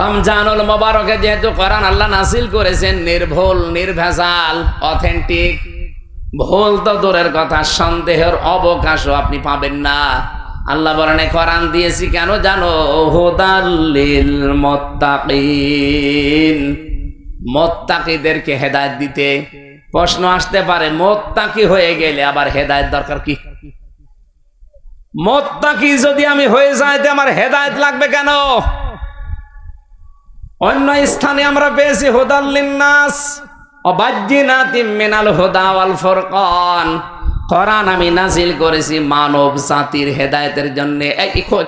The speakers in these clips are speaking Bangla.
রমজানুল মোবারকে যেহেতু কোরআন আল্লাহ নাসিল করেছেন, নির্ভুল, নির্ভেজাল, অথেন্টিক, ভুল তো দূরের কথা, সন্দেহের অবকাশও আপনি পাবেন না। আল্লাহ কোরআন দিয়েছি কেন জানো? হুদাল্লিল মোত্তাকিদেরকে হেদায়েত দিতে প্রশ্ন আসতে পারে, মোত্তাকি হয়ে গেলে আবার হেদায়েত দরকার কি? মোত্তাকি যদি আমি হয়ে যাই আমার হেদায়েত লাগবে কেন? অন্য স্থানে আমরা পেয়েছি হুদাল্লিন নাস অবাজ্জিনাতিম মিনাল হুদা ওয়াল ফুরকান। কোরআন আমি নাজিল করেছি মানব জাতির হেদায়েতের জন্য।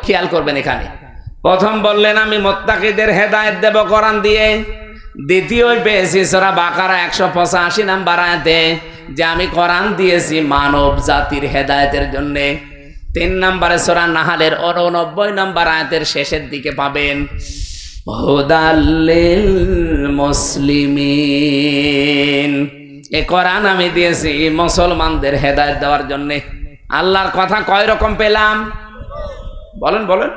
খেয়াল করবেন এখানে। প্রথম বললেন, আমি হেদায়েত দেব কোরআন দিয়ে। দ্বিতীয় পেয়েছি সরা বাকারা একশো পঁচাশি নাম্বার আয়াতে, যে আমি কোরআন দিয়েছি মানব জাতির হেদায়েতের জন্যে। তিন নম্বরে সোরা নাহালের অনব্বই নম্বর আয়াতের শেষের দিকে পাবেন। হুদাল্লিল মুসলিমিন। এ কোরআন আমি দিয়েছি মুসলমানদের হেদায়েত দেওয়ার জন্য। আল্লাহর কথা কয় রকম পেলাম? বলেন বলেন।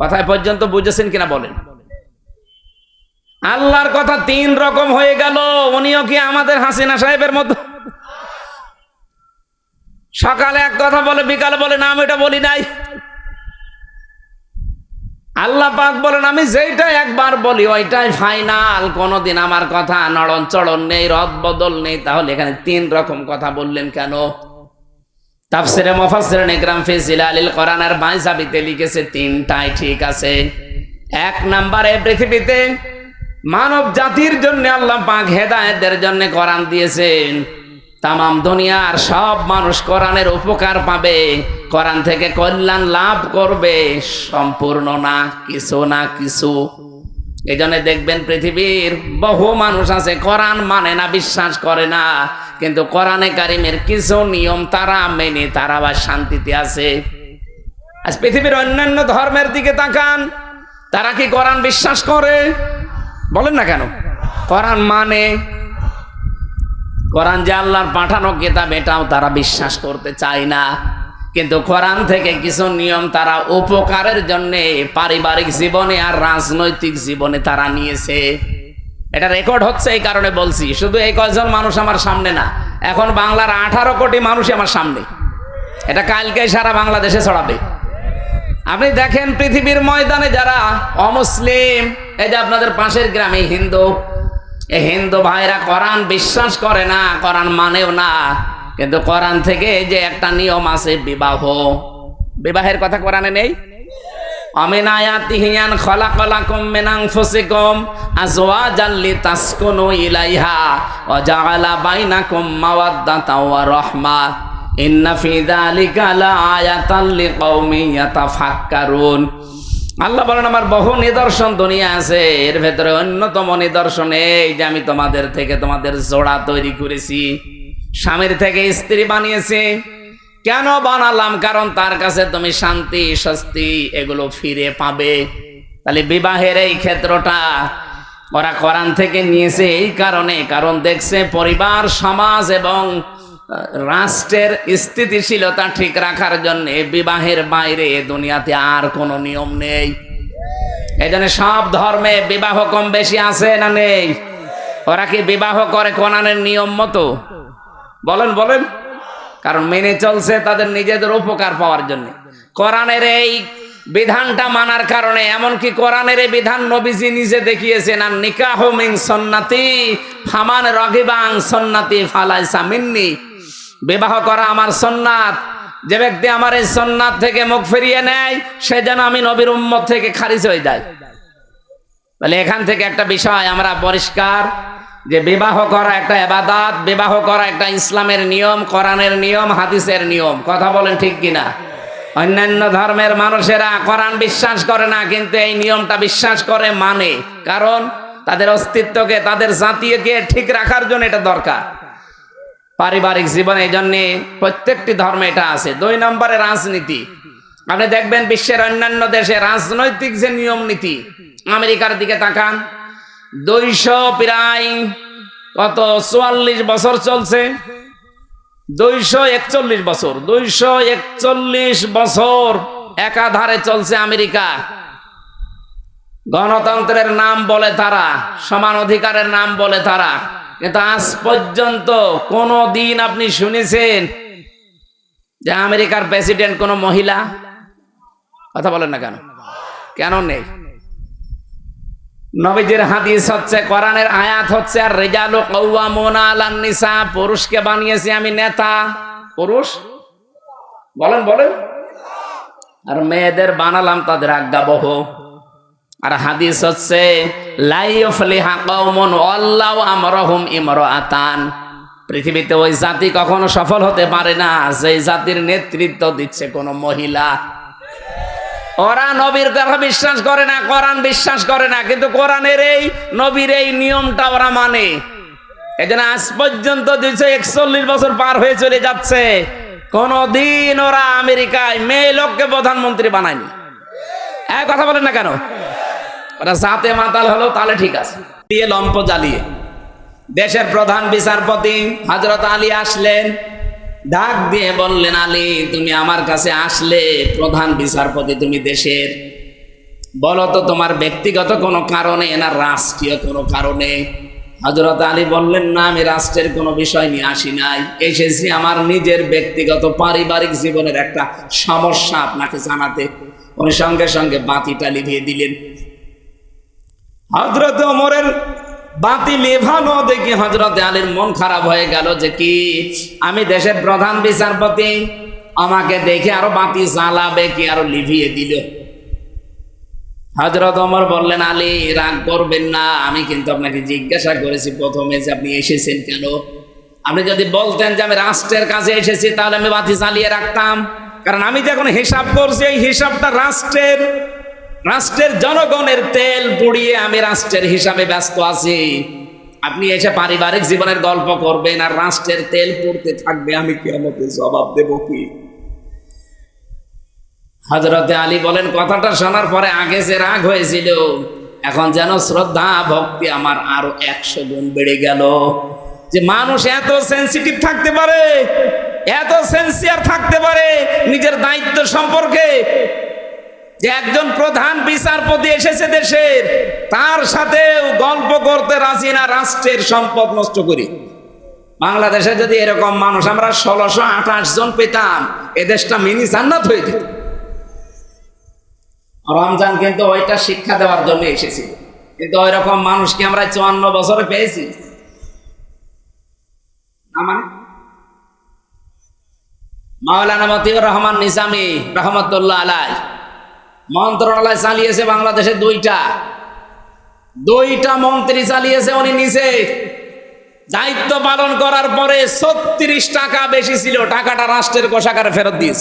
কথায় পর্যন্ত বুঝেছেন কিনা বলেন। আল্লাহর কথা তিন রকম হয়ে গেল। উনিও কি আমাদের হাসিনা সাহেবের মতো? সকালে এক কথা বলে, বিকালে বলে, না, আমি এটা বলি নাই। আল্লাহ পাক বলেন, আমি যেইটা একবার বলি, ওইটাই ফাইনাল কোনোদিন আমার কথা নড়ন চড়ন নেই, রদ বদল নেই। তাহলে এখানে তিন রকম কথা বললেন কেন? তাফসিরে মুফাসসির ইকরাম ফি জিলালিল কোরআনের বাইসাবিতে লিখেছে, তিনটাই ঠিক আছে। এক নম্বরে পৃথিবীতে মানব জাতির জন্য আল্লাহ পাক হেদায়েতের জন্য কোরআন দিয়েছেন। তামাম দুনিয়ার সব মানুষ কোরআনের উপকার পাবে। কোরআন থেকে কল্যাণ লাভ করবে। সম্পূর্ণ না, কিছু না, কিছু। এই জন্য দেখবেন পৃথিবীর বহু মানুষ আছে, কোরআন মানে না, বিশ্বাস করে না। কিন্তু কোরআনে কারিমের কিছু নিয়ম তারা মেনে, তারা আবার শান্তিতে আছে। আজ পৃথিবীর অন্যান্য ধর্মের দিকে তাকান, তারা কি কোরআন বিশ্বাস করে? বলেন না কেন? কোরআন মানে কোরআন যে আল্লাহর পাঠানো কিতাব, এটাও তারা বিশ্বাস করতে চায় না। কিন্তু কোরআন থেকে কিছু নিয়ম তারা উপকারের জন্য পারিবারিক জীবনে আর রাজনৈতিক জীবনে তারা নিয়েছে। এটা রেকর্ড হচ্ছে এই কারণে বলছি, শুধু এই কয়জন মানুষ আমার সামনে না, এখন বাংলার আঠারো কোটি মানুষই আমার সামনে। এটা কালকে সারা বাংলাদেশে ছড়াবে। আপনি দেখেন পৃথিবীর ময়দানে যারা অমুসলিম, এই যে আপনাদের পাশের গ্রামে হিন্দু এই হিন্দু ভাইরা কোরআন বিশ্বাস করে না, কোরআন মানেও না। কিন্তু কোরআন থেকে যে একটা নিয়ম আছে, বিবাহ। বিবাহের কথা কোরআনে নেই? অমিন আয়াতিহিয়ান খলাকলাকুম মিন ইলাইহা ওয়া আল্লাহ বলেন, আমার বহু নিদর্শন দুনিয়া আছে। এর ভেতরে অন্যতম নিদর্শন এই যে আমি তোমাদের থেকে তোমাদের জোড়া তৈরি করেছি। স্বামীর থেকে স্ত্রী বানিয়েছি। কেন বানালাম? কারণ তার কাছে তুমি শান্তি, স্বস্তি এগুলো ফিরে পাবে। তাহলে বিবাহের এই ক্ষেত্রটা ওরা কোরআন থেকে নিয়েছে এই কারণে। কারণ দেখছে পরিবার, সমাজ এবং রাষ্ট্রের স্থিতিশীলতা ঠিক রাখার জন্য বিবাহের বাইরে দুনিয়াতে আর কোনো নিয়ম নেই। এই জন্য সব ধর্মে বিবাহ কম বেশি আছে না নেই? ওরা কি বিবাহ করে কোরআনের নিয়ম মতো? বলেন বলেন। কারণ মেনে চলছে তাদের নিজেদের উপকার পাওয়ার জন্য। কোরআনের এই বিধানটা মানার কারণে, এমনকি কোরআনের এই বিধান নবীজি নিজে দেখিয়েছেন আর নিকাহ মিং সন্নাতি, ফামান রগিবাং সন্নাতি ফালাইসা মিন্নি। বিবাহ করা আমার সন্ন্যাত যে ব্যক্তি আমার এই সন্ন্যাত থেকে মুখ ফিরিয়ে নেয়, সে যেন আমি নবীর উম্মত থেকে খারিজ হয়ে যায়। তাহলে এখান থেকে একটা বিষয় আমরা পরিষ্কার যে বিবাহ করা একটা এবাদাত, বিবাহ করা একটা ইসলামের নিয়ম, কোরআনের নিয়ম, হাদিসের নিয়ম। কথা বলেন ঠিক কিনা? অন্যান্য ধর্মের মানুষেরা কোরআন বিশ্বাস করে না, কিন্তু এই নিয়মটা বিশ্বাস করে মানে। কারণ তাদের অস্তিত্বকে, তাদের জাতীয়কে ঠিক রাখার জন্য এটা দরকার। পারিবারিক জীবনে এই জন্যে প্রত্যেকটি ধর্মে এটা আছে। দুই নম্বরে রাজনীতি। আপনি দেখবেন বিশ্বের অন্যান্য দেশে রাজনৈতিক যে নিয়ম নীতি, আমেরিকার দিকে তাকান, দুইশো প্রায় কত, চুয়াল্লিশ বছর চলছে। দুইশো একচল্লিশ বছর, দুইশো একচল্লিশ বছর একাধারে চলছে আমেরিকা। গণতন্ত্রের নাম বলে তারা, সমান অধিকারের নাম বলে তারা। কিন্তু আজ পর্যন্ত কোন দিন আপনি শুনেছেন যে আমেরিকার প্রেসিডেন্ট কোন মহিলা? কথা বলেন না কেন? কেন নেই? নবীজির হাদিস হচ্ছে, কোরআনের আয়াত হচ্ছে আর রেজালু কওয়ামুনা আলান নিসা পুরুষকে বানিয়েছি আমি নেতা। পুরুষ? বলেন বলেন। আর মেয়েদের বানালাম তাদের আজ্ঞাবহ। আর হাদিস হচ্ছে পৃথিবীতে ওই জাতি কখনো সফল হতে পারে না সেই জাতির নেতৃত্ব দিচ্ছে কোনো মহিলা। ওরা নবীর কথা বিশ্বাস করে না, কোরআন বিশ্বাস করে না, কিন্তু কোরআনের এই নবীর এই নিয়মটা ওরা মানে। এজন্য আজ পর্যন্ত দুইশো একচল্লিশ বছর পার হয়ে চলে যাচ্ছে। কোনদিন ওরা আমেরিকায় মেয়ে লোককে প্রধানমন্ত্রী বানায়নি। এক কথা বলেন না কেন? ওরা জাতে মাতাল হলো, তাহলে ঠিক আছে। দিয়ে লম্প জ্বালিয়ে দেশের প্রধান বিচারপতি হজরত আলী আসলেন। ডাক দিয়ে বললেন, আলী, তুমি আমার কাছে আসলে, প্রধান বিচারপতি তুমি দেশের। বলো তো তোমার ব্যক্তিগত কোনো কারণে না রাষ্ট্রীয় কোনো কারণে? হজরত আলী বললেন, না, আমি রাষ্ট্রের কোনো বিষয় নিয়ে আসি নাই। এসেছি আমার নিজের ব্যক্তিগত পারিবারিক জীবনের একটা সমস্যা আপনাকে জানাতে। উনি সঙ্গে সঙ্গে বাতিটা লিভিয়ে দিলেন। হজরত ওমরের বাতি লেভানো দেখি হজরতে আলীর মন খারাপ হয়ে গেল যে কি? আমি দেশের প্রধান বিচারপতি, আমাকে দেখে আরও বাতি জ্বালাবে কি আরও লিভিয়ে দিল। হজরত ওমর বললেন, আলী, রাগ করবেন না, আমি কিন্তু আপনাকে জিজ্ঞাসা করেছি প্রথমে যে আপনি এসেছেন কেন। আপনি যদি বলতেন যে আমি রাষ্ট্রের কাছে এসেছি, তাহলে আমি বাতি জ্বালিয়ে রাখতাম। কারণ আমি যখন হিসাব করছি, এই হিসাবটা রাষ্ট্রের রাষ্ট্রের জনগণের তেল পুড়িয়ে আমি রাষ্ট্রের হিসাবে ব্যস্ত আছি। আপনি এসে পারিবারিক জীবনের গল্প করবেন আর রাষ্ট্রের তেল পড়তে থাকবে, আমি কেমন জবাব দেব কি? হজরতে আলী বলেন, কথাটা শোনার পরে আগে যে রাগ হয়েছিল, এখন যেন শ্রদ্ধা, ভক্তি আমার আরও একশো গুণ বেড়ে গেল। যে মানুষ এত সেন্সিটিভ থাকতে পারে, এত সেন্সিয়ার থাকতে পারে, নিজের দায়িত্ব সম্পর্কে যে একজন প্রধান বিচারপতি এসেছে দেশের, তার সাথে গল্প করতে রাজি না, রাষ্ট্রের সম্পদ নষ্ট করি। বাংলাদেশে যদি এরকম মানুষ, আমরা ষোলোশো আঠাশ জন পেতাম এদেশটা মিনি জান্নাত হয়ে যেত। রমজান কিন্তু ওইটা শিক্ষা দেওয়ার জন্য এসেছিল কিন্তু ওই রকম মানুষকে আমরা চুয়ান্ন বছরে পেয়েছি? মানে? মাওলানা মতিউর রহমান নিজামী, রহমতুল্লাহ আলাই মন্ত্রণালয় চালিয়েছে বাংলাদেশে দুইটা। দুইটা মন্ত্রী চালিয়েছে, উনি নিজে। দায়িত্ব পালন করার পরে ছত্রিশ টাকা বেশি ছিল, টাকাটা রাষ্ট্রের কোষাগারে ফেরত দিয়েছে।